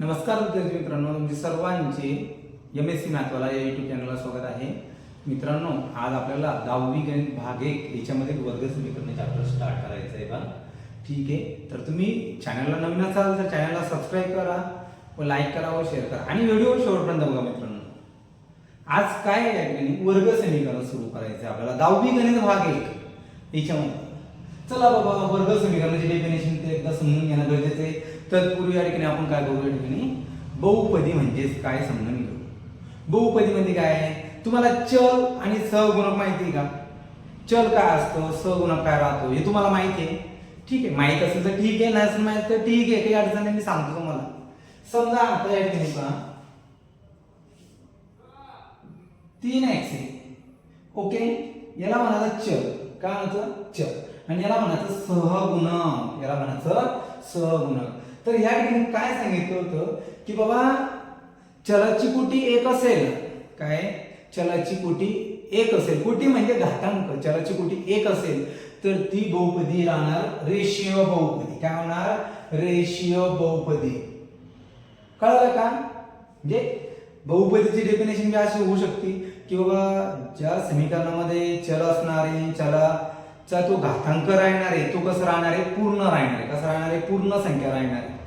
नमस्कार विद्यार्थी मित्रांनो तुमचे सर्वांचे एम एस सी मॅथवाला या युट्यूब चॅनलला स्वागत आहे. मित्रांनो आज आपल्याला दहावी गणित भाग एक याच्यामध्ये वर्ग समीकरण चॅप्टर स्टार्ट करायचं आहे बा. ठीक आहे? तर तुम्ही चॅनलला नवीन असाल तर चॅनलला सबस्क्राईब करा व लाईक करा व शेअर करा. आणि व्हिडिओ शेवटपर्यंत बघा मित्रांनो. आज काय या ठिकाणी? वर्ग समीकरण सुरू करायचं आहे आपल्याला. दहावी गणित भाग एक याच्यामध्ये. चला बाबा वर्ग समीकरणाचे डेफिनेशन ते एकदा समजून घेणं गरजेचं आहे. तत्पूर्वी या ठिकाणी आपण काय करू या ठिकाणी? बहुपदी म्हणजेच काय समजून घेऊ बहुपदी म्हणजे काय? आहे तुम्हाला चल आणि सहगुणक माहिती आहे का? चल काय असतं? सहगुणक काय राहतो? हे तुम्हाला माहिती आहे. ठीक आहे. माहीत असेल तर ठीक आहे. नसेल माहीत तर ठीक आहे. काही अडचण नाही. मी सांगतो तुम्हाला. समजा आता या ठिकाणी पहा. तीन एक्स आहे. ओके? याला म्हणायचं चल. काय म्हणायचं? चल. आणि याला म्हणायचं सहगुणक. याला म्हणायचं सहगुणक. तर या ठिकाणी काय सांगितलं होतं? की बाबा चलाची कोटी एक असेल. काय? चलाची कोटी एक असेल. कोटी म्हणजे घातांक. चलाची कोटी एक असेल. तर ती बहुपदी राहणार रेषीय बहुपदी. काय होणार? रेषीय बहुपदी. कळलं का? म्हणजे बहुपदीची डेफिनेशन अशी होऊ शकते की बाबा ज्या समीकरणामध्ये चल असणारे चला चा तो घातांक राहणार आहे तो कसं राहणार? आहे पूर्ण राहणार. आहे कसं राहणार? आहे पूर्ण संख्या राहणार. आहे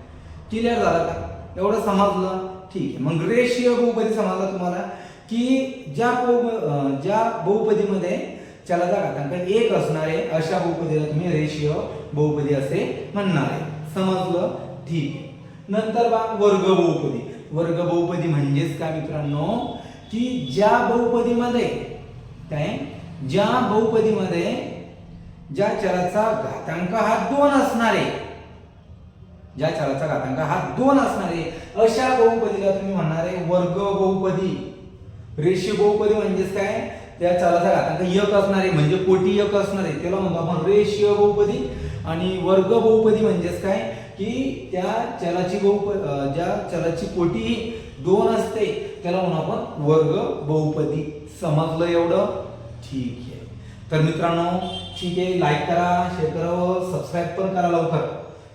क्लिअर झालं का? एवढं समजलं? ठीक आहे. मग रेषीय बहुपदी समजला तुम्हाला की ज्या बहु ज्या बहुपदीमध्ये चलाचा घातांक एक असणार आहे अशा बहुपदीला तुम्ही रेषीय बहुपदी असे म्हणणार. आहे समजलं? ठीक आहे. नंतर बा वर्ग बहुपदी. वर्ग बहुपदी म्हणजेच काय मित्रांनो? की ज्या बहुपदीमध्ये काय? ज्या बहुपदीमध्ये ज्या चलाचा घातांक हा दोन असणार आहे. ज्या चलाचा घातांक हा दोन असणार आहे. अशा बहुपदीला तुम्ही म्हणणार आहे वर्ग बहुपदी. रेषीय बहुपदी म्हणजेच काय? त्या चलाचा घातांक एक असणार आहे म्हणजे कोटी एक असणार आहे. त्याला म्हणतो आपण रेषीय बहुपदी. आणि वर्ग बहुपदी म्हणजेच काय? की त्या चलाची बहुप ज्या चलाची कोटी दोन असते त्याला म्हणून आपण वर्ग बहुपदी. समजलं एवढं? ठीक आहे. तर मित्रांनो ठीक आहे लाईक करा शेअर करा व सबस्क्राईब पण करा लवकर.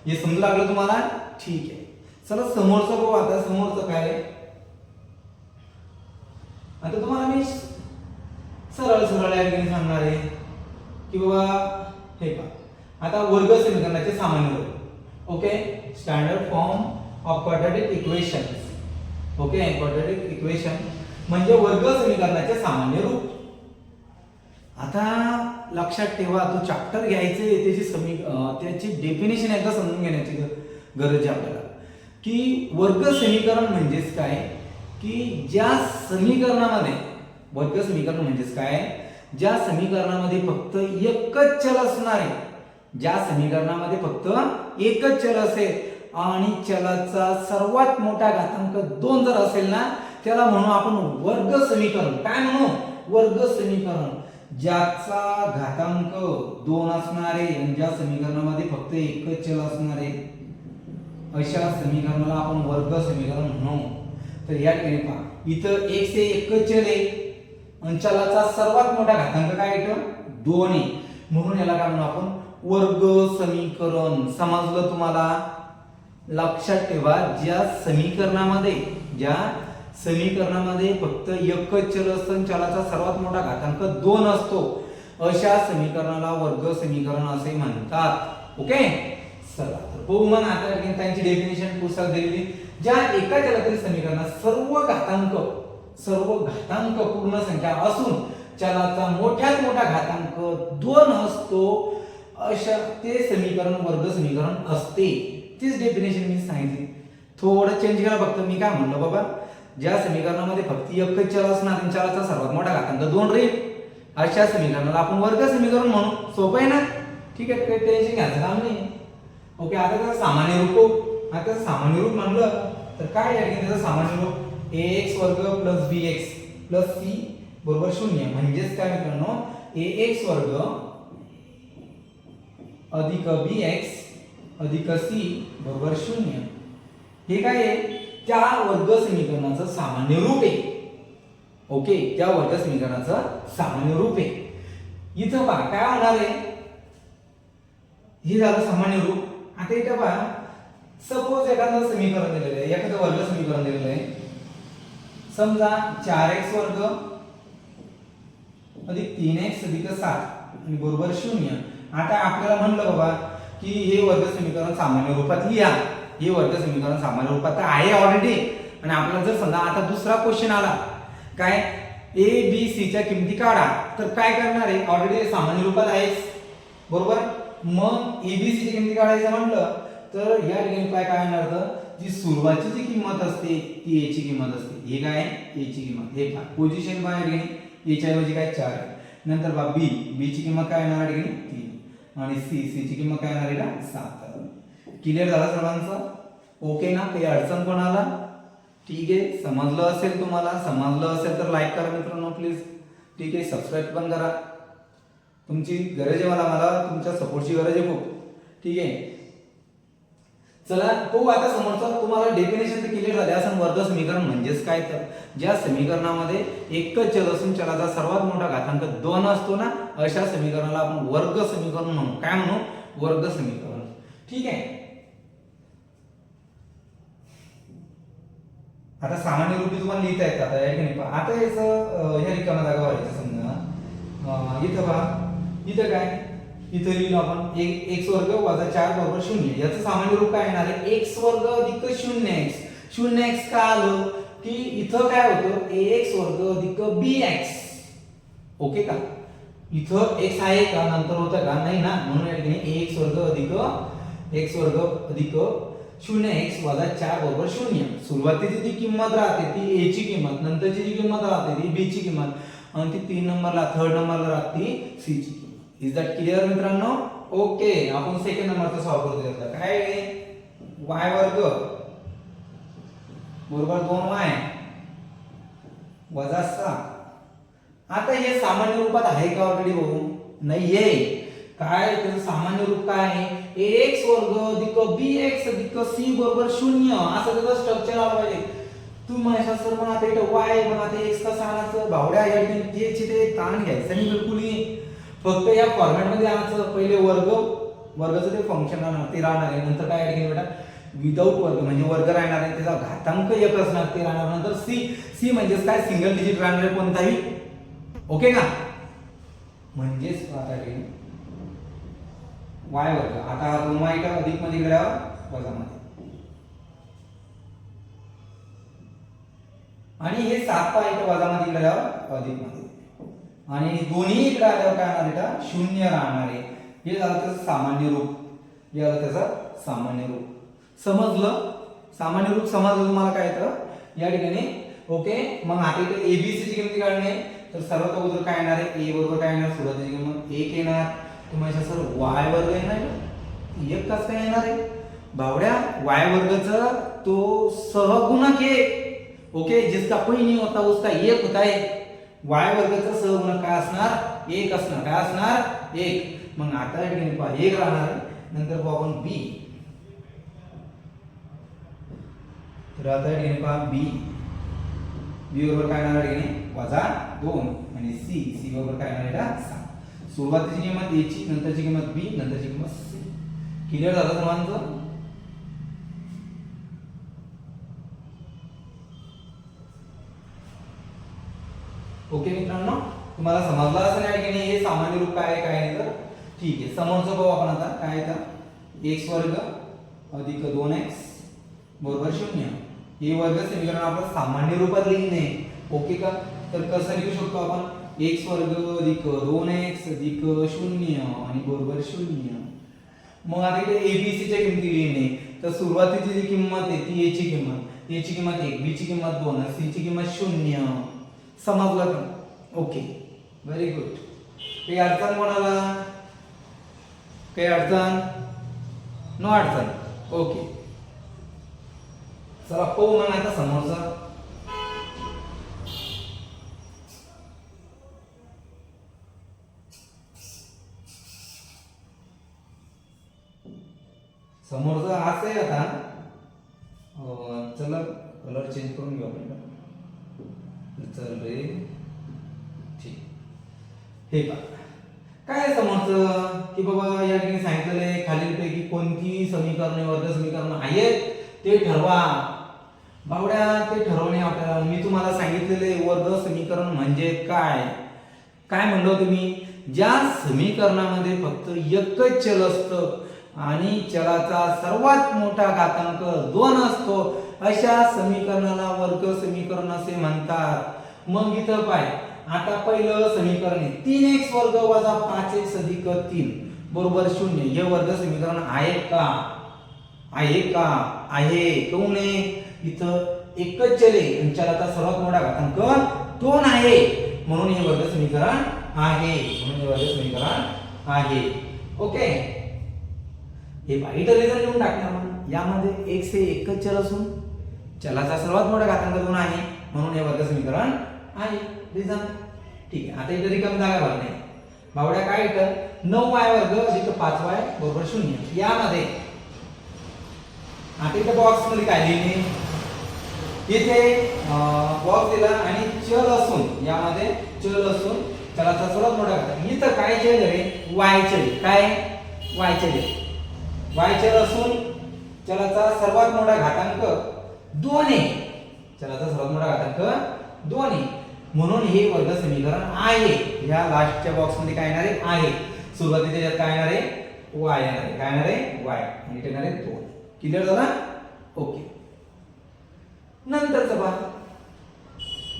हे समजू लागलं तुम्हाला? ठीक आहे. चला समोरचं बघू आता समोरचं काय आता तुम्हाला मी सरळ सरळ या ठिकाणी सांगणार आहे की बाबा हे पहा. आता वर्ग समीकरणाचे सामान्य रूप okay standard form of quadratic equation okay quadratic equation म्हणजे वर्ग समीकरणाचे सामान्य रूप. आता लक्षात ठेवा तो चॅप्टर घ्यायचे त्याची समी त्याची डेफिनेशन एकदा समजून घेण्याची गरज आहे आपल्याला. की वर्ग समीकरण म्हणजेच काय? की ज्या समीकरणामध्ये वर्ग समीकरण म्हणजेच काय? ज्या समीकरणामध्ये फक्त एकच चल असणार आहे. ज्या समीकरणामध्ये फक्त एकच चल असेल आणि चलाचा सर्वात मोठा घातांक दोन जर असेल ना त्याला म्हणू आपण वर्ग समीकरण. काय म्हणू? वर्ग समीकरण. ज्याचा घातांक दोन असणारे आणि ज्या समीकरणामध्ये फक्त एकच चल असणारे अशा समीकरणाला आपण वर्ग समीकरण म्हणू. तर या ठिकाणी पहा. इथं एक से एकच चल आहे. अंचलाचा सर्वात मोठा घातांक काय येतो दोन आहे. म्हणून याला काय म्हणू आपण? वर्ग समीकरण. समजलं तुम्हाला? लक्षात ठेवा ज्या समीकरणामध्ये ज्या समीकरणामध्ये फक्त एकच चल असतं चलाचा सर्वात मोठा घातांक दोन असतो. अशा समीकरणाला वर्ग समीकरण असे म्हणतात. ओके? चला तर बहुमान आता त्यांची डेफिनेशन पुस्तक दिलेली. ज्या एका चलातील समीकरणात सर्व घातांक सर्व घातांक पूर्ण संख्या असून चलाचा मोठ्यात मोठा घातांक दोन असतो अशा ते समीकरण वर्ग समीकरण असते. तीच डेफिनेशन मी सांगितली. थोडं चेंज करा फक्त. मी काय म्हणलं बाबा? ज्या समीकरणामध्ये फक्त एकच चल असणार आणि चलाचा सर्वात मोठा घातांक दोन रे. अशा समीकरणाला आपण वर्ग समीकरण म्हणू. सोपं आहे ना? ठीक आहे काही टेन्शन घ्यायचं काम नाही. ओके आता त्याचं सामान्य रूप आता सामान्य रूप म्हणलं तर काय आहे? त्याचं सामान्य रूप ए एक्स वर्ग plus B X plus C बरोबर शून्य. म्हणजेच काय मित्रांनो? ए एक्स वर्ग अधिक बी एक्स अधिक सी बरोबर शून्य. हे काय आहे? त्या वर्ग समीकरणाचं सामान्य रूप आहे. ओके त्या वर्ग समीकरणाचं सामान्य रूप आहे. इथं पहा काय होणार आहे? हे झालं सामान्य रूप. आता इथं पहा सपोज एखादं समीकरण दिलेलं आहे एखादं वर्ग समीकरण दिलेलं आहे. समजा चार एक्स वर्ग अधिक तीन एक्स अधिक सात आणि बरोबर शून्य. आता आपल्याला म्हणलं बाबा की हे वर्ग समीकरण सामान्य रूपात लिहा. हे वर्ग समीकरण सामान्य रूपात तर आहे ऑलरेडी आणि आपल्याला जर समजा आता दुसरा क्वेश्चन आला काय? ए बी सी च्या किमती काढा. तर काय करणार आहे? ऑलरेडी सामान्य रूपात आहेच. बरोबर? मग एबीसी ची किमती काढायचं म्हटलं तर या ठिकाणी काय काय येणार तर? जी सुरुवातीची जी किंमत असते ती ए ची किंमत असते. हे काय ए ची किंमत. हे पहा. पोझिशन काय या ठिकाणी. ए च्या ऐवजी काय? चार आहे. नंतर बा बी बी ची किंमत काय येणार या ठिकाणी? तीन. आणि सी सी ची किंमत काय येणार आहे सात क्लिअर झाला सर्वांचं? ओके ना? काही अडचण पण आला ठीक आहे. समजलं असेल तुम्हाला. समजलं असेल तर लाईक करा मित्रांनो प्लीज ठीक आहे. सबस्क्राईब पण करा. तुमची गरज आहे मला. मला तुमच्या सपोर्टची गरज आहे खूप. ठीक आहे. चला हो आता समोरचा. तुम्हाला डेफिनेशन तर क्लिअर झाले. असं वर्ग समीकरण म्हणजेच काय तर? ज्या समीकरणामध्ये एकच चल असून चलाचा सर्वात मोठा घातांक दोन असतो ना अशा समीकरणाला आपण वर्ग समीकरण म्हणू. काय म्हणू? वर्ग समीकरण. ठीक आहे. आता सामान्य रूपी तुम्हाला लिहिता येतं आता या ठिकाणी आता याचं ह्या रिकामा जागा व्हायचं समजा. इथं पहा. इथं काय? इथं लिहिलं आपण एक एक्स वर्ग वजा चार बरोबर शून्य. याचं सामान्य रूप काय येणार आहे? एक्स वर्ग अधिक शून्य एक्स शून्य एक्स का आलं? की इथं काय होतं? ए एक्स वर्ग अधिक बी एक्स ओके का? इथं एक्स आहे का? नंतर होतं का? नाही ना. म्हणून या ठिकाणी ए एक्स वर्ग अधिक एक्स वर्ग अधिक शून्य एक्स वजा चार बरोबर शून्य. सुरुवातीची जी किंमत राहते ती ए ची किंमत नंतरची जी किंमत राहते ती बी ची किंमत आणि ती तीन नंबरला थर्ड नंबरला राहते सी ची किंमत. इज दॅट क्लिअर मित्रांनो? ओके आपण सेकंड नंबरचा सॉल्व्ह करतो त्यातला. काय वाय वर्ग. बरोबर दोन वाय वजा सहा. आता हे सामान्य रूपात आहे का ऑलरेडी भाऊ नाहीये काय त्याचं सामान्य रूप काय आहे? एक्स वर्ग अधिक बी एक्स अधिक सी बरोबर शून्य. असं त्याचं स्ट्रक्चर आलं पाहिजे. तू माझ्या सर पण आता इथं वाय पण आता एक्स कसं आणायचं भावड्या या ठिकाणी तेच ते ताण घ्यायचं नाही बिलकुल. फक्त या फॉर्मॅटमध्ये आणायचं पहिले वर्ग वर्गाचं ते फंक्शन राहणार ते राहणार आहे. नंतर काय ऍड ठिकाणी बेटा? विदाऊट वर्ग म्हणजे वर्ग राहणार आहे. त्याचा घातांक एक असणार ते राहणार. नंतर सी सी म्हणजेच काय? सिंगल डिजिट राहणार आहे कोणताही. ओके का? म्हणजेच आता वाय वर्ग आता हा दोन वाय अधिकमध्ये गेल्यावर वजा मध्ये. आणि हे सात पाय इथं वजा मध्ये गेल्यावर अधिकमध्ये. आणि दोन्ही इकडे आल्यावर काय राहणार इथं? शून्य राहणार आहे. हे झालं त्याचं सामान्य रूप. हे झालं त्याचं सामान्य रूप. समजलं? सामान्य रूप समजलं तुम्हाला काय येतं या ठिकाणी ओके? मग आता इथे एबीसी ची किंमत काढणे. तर सर्वात अगोदर काय येणार आहे? ए बरोबर काय येणार? सुरुवातीची किंमत एक येणार. तुम्हाला सर वाय वर्ग येणार एक कस काय येणार आहे? बावड्या वाय वर्गचा तो सहगुणक एक. ओके? जिसका कोई नहीं होता उसका एक होता है वाय वर्गचा सहगुणक काय असणार? एक असणार. काय असणार? एक. मग आता एक राहणार नंतर आपण बी तर आता घेणे पहा बी बी बरोबर काय येणार घेणे वजा दोन. आणि सी सी बरोबर काय येणार आहे? सहा. सुरुवातीची किंमत ए ची नंतरची किंमत बी नंतरची किंमत सी. क्लिअर झालं सर्वांचं? ओके मित्रांनो तुम्हाला समजलं असं नाही की नाही? हे सामान्य रूप काय आहे काय नाही तर? ठीक आहे समोरचं पाहू आपण आता. काय आहे तर? एक्स वर्ग अधिक दोन एक्स बरोबर शून्य. हे वर्ग समीकरण आपण सामान्य रूपात लिहिणे ओके का? तर कसं लिहू शकतो आपण? एक्स वर्ग अधिक दोन एक्स अधिक शून्य आणि बरोबर शून्य. मग आता इथे एबीसीच्या किमती लिहिणे. तर सुरुवातीची जी किंमत आहे ती याची किंमत. याची किंमत एक बी ची किंमत दोन सी ची किंमत शून्य. समजलं का? ओके व्हेरी गुड काही अडचण कोणाला? काही अडचण? नो अडचण. ओके चला पाहू मग आता समोरचा. समोरचा असं आहे आता. चला कलर चेंज करून घेऊ आपण चल रे. ठीक. हे पहा काय समोरचं? की बाबा या ठिकाणी सांगितलेलं आहे खालीलपैकी कोणती समीकरणे वर्ग समीकरण आहेत ते ठरवा. बावड्या ते ठरवणे आपल्याला. मी तुम्हाला सांगितलेले वर्ग समीकरण म्हणजे काय? काय म्हणलो तुम्ही? ज्या समीकरणामध्ये फक्त एकच चल असतं आणि चलाचा सर्वात मोठा घातांक दोन असतो. अशा समीकरणाला वर्ग समीकरण असे म्हणतात. मग इथं पाय. आता पहिलं समीकरण आहे. तीन एक्स वर्ग वजा पाच एक्स अधिक तीन. बरोबर शून्य. हे वर्ग समीकरण आहे का? आहे का? आहे. कोण आहे? इथं एकच चले आणि चलाचा सर्वात मोठा घातांक दोन आहे. म्हणून हे वर्ग समीकरण आहे. म्हणून हे वर्ग समीकरण आहे. ओके? हे वाईट रिझल्ट लिहून टाकणार मग. यामध्ये एक्स हे एकच चल असून चलाचा सर्वात मोठा घातांक दोन आहे? म्हणून हे वर्ग समीकरण आहे. रिझन. ठीक आहे. आता इथे रिकामी जागा भरणे. बावड्या काय इथं? नऊ वाय वर्ग अधिक पाच वाय बरोबर शून्य. यामध्ये आता इथे बॉक्समध्ये काय लिहिले इथे बॉक्स दिला आणि चल असून यामध्ये चल असून चलाचा सर्वात मोठा घातांक. इथं काय चल रे वाय चल काय? वाय चल वाय चल असून चलाचा सर्वात मोठा घातांक दोन आहे. चलाचा सर्वात मोठा घातांक दोन आहे. म्हणून हे वर्ग समीकरण आहे. ह्या लास्टच्या बॉक्समध्ये काय येणार आहे? आहे. सुरुवातीच्या याच्यात काय येणार आहे? वाय येणार आहे. काय येणार आहे? वाय. आणि येणार आहे दोन. क्लिअर झाला? ओके नंतरचं पहा.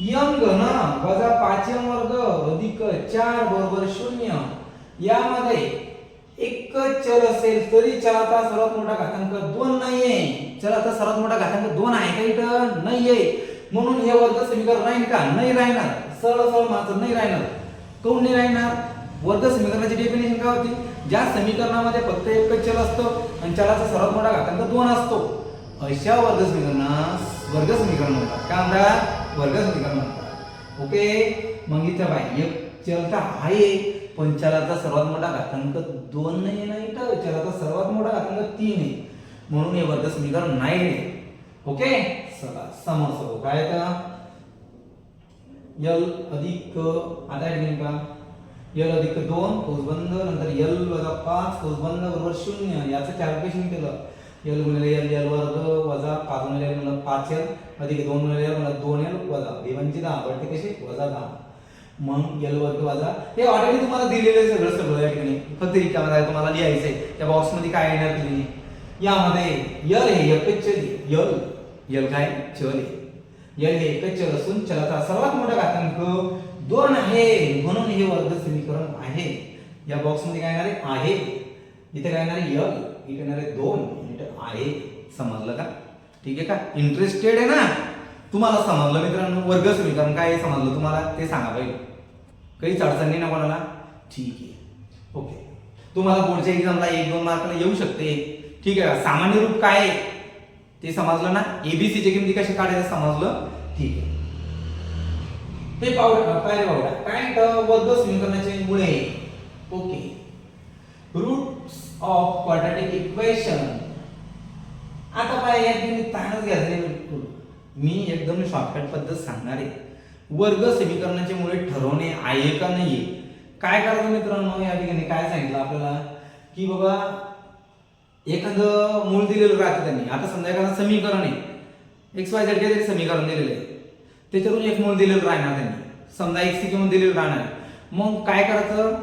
यम घन वजा पाच वर्ग अधिक चार बरोबर शून्य. यामध्ये एकच चल असेल तरी चलाचा सर्वात मोठा घातांक दोन नाहीये. चलाचा सर्वात मोठा घातांक दोन आहे का इथं? नाहीये. म्हणून हे वर्ग समीकरण राहील का? नाही राहणार. सरळ सरळ माझं नाही राहणार. कोण नाही राहणार? वर्ग समीकरणाची डेफिनेशन काय होती? ज्या समीकरणामध्ये फक्त एकच चल असतं आणि चलाचा सर्वात मोठा घातांक दोन असतो. अशा वर्ग समीकरणास वर्ग समीकरण म्हणतात. काय म्हणतात? वर्ग समीकरण म्हणतात. ओके? मग इथं बाय एक चल आहे. पण चलाचा सर्वात मोठा घातांक दोन नाही नाही तर चलाचा सर्वात मोठा घातांक तीन आहे. म्हणून हे वर्ग समीकरण नाही आहे. ओके? चला समोर काय का? यल अधिक आता या का? यल अधिक दोन कोस बंद नंतर यल वजा पाच कोस बंद बरोबर शून्य. याचं कॅल्क्युलेशन केलं. यल गुणिले यल यल वर्ग वजा पाच गुणिले पाच यल अधिक दोन गुणिले दोन यल वजा. बेवंची दहा. ते कसे? वजा दहा. मग यल वर्ग वाजा. हे ऑलरेडी तुम्हाला दिलेलं आहे सगळं सगळं या ठिकाणी. फक्त रिकामध्ये तुम्हाला लिहायचंय. त्या बॉक्समध्ये काय येणार तुम्ही? यामध्ये यल हे एकच चल यल यल काय? चल यल हे एकच चल असून चलाचा सर्वात मोठा घातांक दोन आहे. म्हणून हे वर्ग समीकरण आहे. या बॉक्समध्ये काय येणार आहे? इथे काय येणार यल इथे येणार आहे दोन. इथे आहे. समजलं का? ठीक आहे का? इंटरेस्टेड आहे ना? तुम्हाला समजलं मित्रांनो? वर्ग समीकरण काय समजलं तुम्हाला? ते सांगा बाई काहीच अडचण नाही ना कोणाला? ठीक आहे. ओके. तुम्हाला बोर्डच्या एक्झामला एक दोन मार्कला येऊ शकते. ठीक आहे. सामान्य रूप काय आहे? ते समजलं ना? एबीसीची किमती कशी काढायचं समजलं? ठीक आहे. ते पावडा काय पावडा काय वर्ग समीकरणाचे मुळे. Okay. Roots of quadratic equation आता काय या ठिकाणी ताणच घ्यायचं मी एकदम शॉर्टकट पद्धत सांगणार आहे. वर्ग समीकरणाचे मुळे ठरवणे आहे का नाहीये. काय करायचं मित्रांनो या ठिकाणी? काय सांगितलं आपल्याला? की बाबा एखादं मूळ दिलेलं राहतं त्यांनी आता समजा एखादं समीकरण आहे. एक्स वाय झेड काहीतरी समीकरण दिलेलं आहे. त्याच्यातून एक मूळ दिलेलं राहणार त्यांनी समजा एक ची किंमत दिलेली राहणार मग काय करायचं?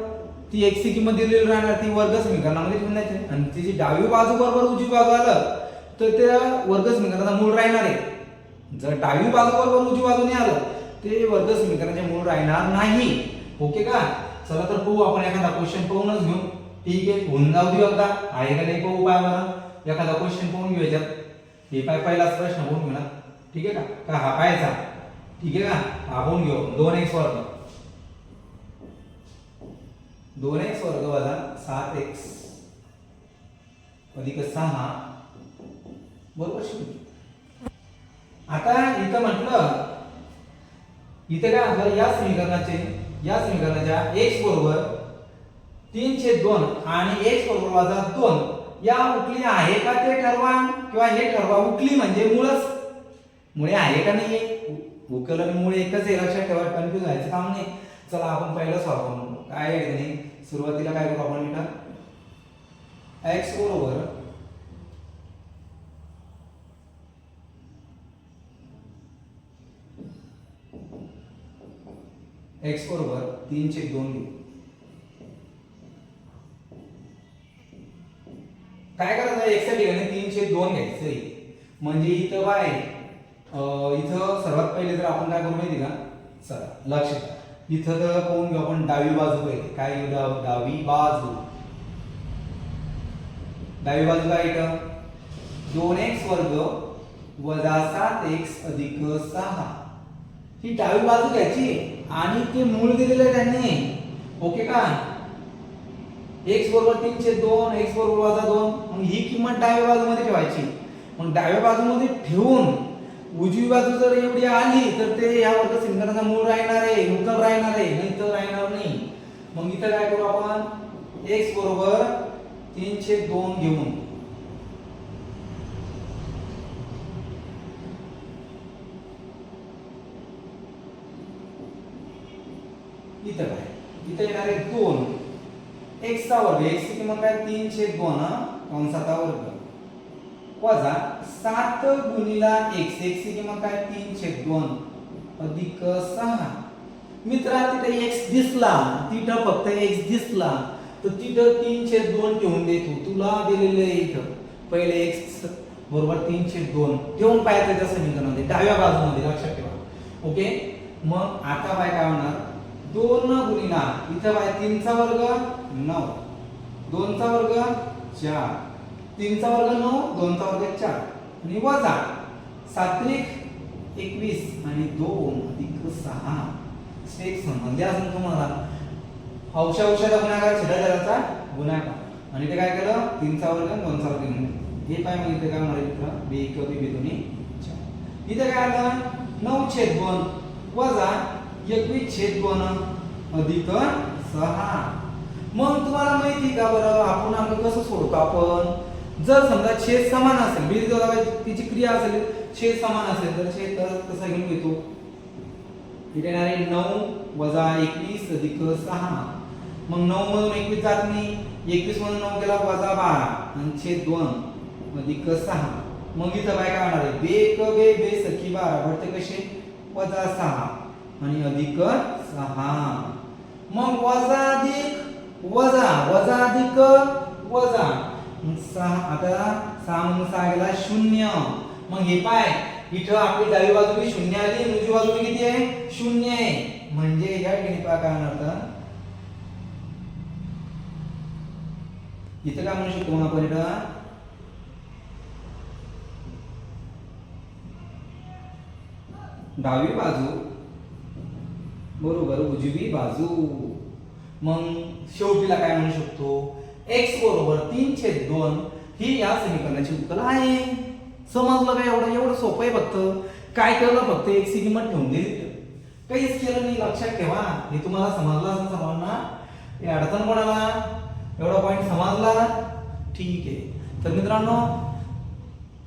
ती एक ची किंमत दिलेली राहणार ती वर्ग समीकरणामध्ये ठेवून द्यायची. आणि तिची डावी बाजू बरोबर उजवी बाजू आलं तर त्या वर्ग समीकरणाचा मूळ राहणार आहे. जर डावी बाजू बरोबर उजवी बाजूने आलं ते वर्ग समीकरणाचे मूळ राहणार नाही. ओके का? चला तर पाहू आपण एखादा क्वेश्चन पाहूनच घेऊ. ठीक आहे? होऊन जाऊ देऊ एकदा आहे का नाही पाहू काय बरं. एखादा क्वेश्चन पाहून घेऊ याच्यात. हे पाय पहिलाच प्रश्न पाहून घेऊ ना. ठीक आहे का? का हा पायचा? ठीक आहे का? हा पाहून घेऊ दोन एक्स वर्ग दोन एक्स वर्ग वजा सात एक्स अधिक सहा. बरोबर शून्य आता इथं म्हटलं इथे काय म्हटलं या समीकरणाचे या समीकरणाच्या एक्स बरोबर तीनशे दोन आणि एक्स बरोबर वजा दोन या उकली आहे का ते ठरवा किंवा हे ठरवा उकली म्हणजे मुळच. मुळे आहे का नाही उकल आणि मुळे एकच आहे लक्षात ठेवा कन्फ्युज व्हायचं काम नाही. चला आपण पहिलं सॉल्व करू काय नाही सुरुवातीला काय करू आपण एक्स बरोबर एक्स बरोबर तीन छेद दोन घेऊ. काय करायचं? आहे एक्सच्या ठिकाणी तीन छेद दोन घ्यायचं. म्हणजे इथं काय इथं सर्वात पहिले जर आपण काय करू माहिती का? चला लक्ष द्या. इथं तर पाहून घेऊ आपण? डावी बाजू पहिले. काय घेऊ? डावी बाजू. डावी बाजू काय इथं? दोन एक्स वर्ग वजा सात एक्स अधिक सहा. ही डावी बाजू घ्यायची? आणि ते मूळ दिलेलं आहे त्यांनी. ओके का? एक्स बरोबर तीनशे दोन एक्स बरोबर वजा दोन. मग ही किंमत डाव्या बाजूमध्ये ठेवायची. मग डाव्या बाजूमध्ये ठेवून उजवी बाजू जर एवढी आली तर ते या वर्ग समीकरणाचा मूळ राहणार आहे उत्तर राहणार आहे. नाही तर राहणार नाही. मग इथं काय करू आपण? एक्स बरोबर तीनशे दोन घेऊन इथं काय इथं येणार आहे दोन. एक्स चा वर्ग. एक्स किंमत काय? तीनशे दोन हा? कंसाचा वर्ग. वजा सात गुणिला एक्स एक्स किंमत काय? तीनशे दोन अधिक सहा. मित्रा तिथे एक्स दिसला. तिथं फक्त एक्स दिसला. तर तिथं तीनशे दोन ठेवून देतो. तुला दिलेलं आहे इथं. पहिले एक्स बरोबर तीनशे दोन. ठेवून पाहायचं त्या समीकरणामध्ये. डाव्या बाजूमध्ये. लक्षात ठेवा. ओके? मग आता काय काय होणार? दोन गुणिला इथं काय तीनचा वर्ग नऊ. दोनचा वर्ग चार. तीनचा वर्ग नऊ दोनचा वर्ग चार. आणि वजा सात्विक एकवीस आणि दोन अधिक सहा. एक संबंधी असेल तुम्हाला. औषा औषधा गुणाकार छेदाचाराचा गुणाकार. आणि ते काय केलं? तीनचा वर्ग दोनचा वर्ग म्हणून. हे पाय मग इथे काय म्हणाले मित्र? बी एक बी बी दोन्ही चार. इथे काय आलं? नऊ छेद दोन वजा एकवीस छेद दोन अधिक सहा. मग तुम्हाला माहिती का बरं? आपण आपलं कसं सोडतो आपण? जर समजा छेद समान असेल बीज तिची क्रिया असेल छेद समान असेल तर छेद कसा घेऊन घेतो? इथे येणार आहे नऊ वजा एकवीस अधिक सहा. मग नऊ मधून एकवीस जात नाही. एकवीस मधून नऊ केला वजा बारा. आणि छेद दोन अधिक सहा. मग इथं काय काय होणार आहे? बे क बे बे सखी बारा. भरते कसे? वजा सहा. आणि अधिक सहा. मग वजा अधिक वजा वजा अधिक वजा. सहा आता सहा म्हणून सहा गेला शून्य. मग हे पाय इथं आपली डावी बाजू बी शून्य आली उजवी बाजू बी किती आहे? शून्य आहे. म्हणजे या ठिकाणी पहा काय इथं काय म्हणू शकतो ना आपण इथं? डावी बाजू. बरोबर उजवी बाजू. मग शेवटीला काय म्हणू शकतो? एक्स बरोबर तीन छेद दोन ही या समीकरणाची उत्तर आहे. समजलं काय एवढं? एवढं सोपं आहे फक्त. काय केलं? फक्त एक सी किंमत ठेवून दिली. काहीच केलं नाही. लक्षात ठेवा. हे तुम्हाला समजलं असं सर्वांना? अडचण कोणाला एवढा पॉईंट समजला? ठीक आहे. तर मित्रांनो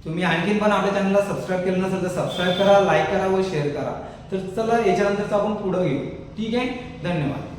तुम्ही आणखीन पण आपल्या चॅनलला सबस्क्राईब केलं नसेल तर सबस्क्राईब करा लाईक करा व शेअर करा. तर चला याच्यानंतरच आपण पुढं घेऊ. ठीक आहे? धन्यवाद.